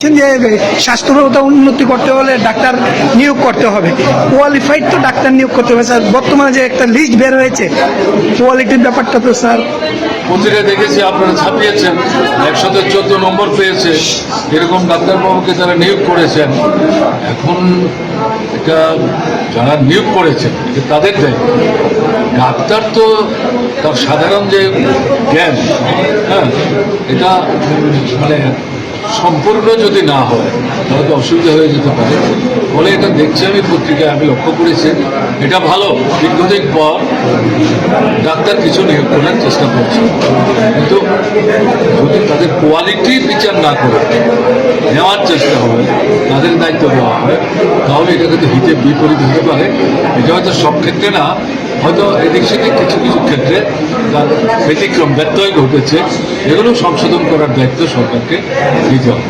যে স্বাস্থ্য ব্যবস্থা উন্নতি করতে হলে ডাক্তার নিয়োগ করতে হবে। কোয়ালিফাইড তো ডাক্তার নিয়োগ করতে হবে, স্যার। বর্তমানে যে একটা লিস্ট বের হয়েছে কোয়ালিটির ব্যাপারটা তো, স্যার। পত্রিকা দেখেছি, আপনারা ছাপিয়েছেন। একশত চোদ্দ নম্বর পেয়েছে। এরকম ডাক্তারবাবুকে তারা নিয়োগ করেছেন, এখন এটা যারা নিয়োগ করেছেন তাদের দায়িত্ব। ডাক্তার তো তার সাধারণ যে জ্ঞান হ্যাঁ এটা মানে সম্পূর্ণ যদি না হয়, তাহলে তো অসুবিধা হয়ে যেতে পারে। ফলে এটা দেখছি আমি পত্রিকায়, আমি লক্ষ্য করেছি। এটা ভালো, দীর্ঘদিন পর ডাক্তার কিছু নিয়োগ করার চেষ্টা করছে। কিন্তু যদি তাদের কোয়ালিটির বিচার না করে, নেওয়ার চেষ্টা হবে, তাদের দায়িত্ব দেওয়া হয় তাহলে এটা কিন্তু হিতে বিপরীত হতে পারে। এটা হয়তো সব ক্ষেত্রে না হয়তো এদিক সেদিক কিছু কিছু ক্ষেত্রে তার ব্যতিক্রম ব্যত্যয় ঘটেছে। এগুলো সংশোধন করার দায়িত্ব সরকারকে দিতে হবে।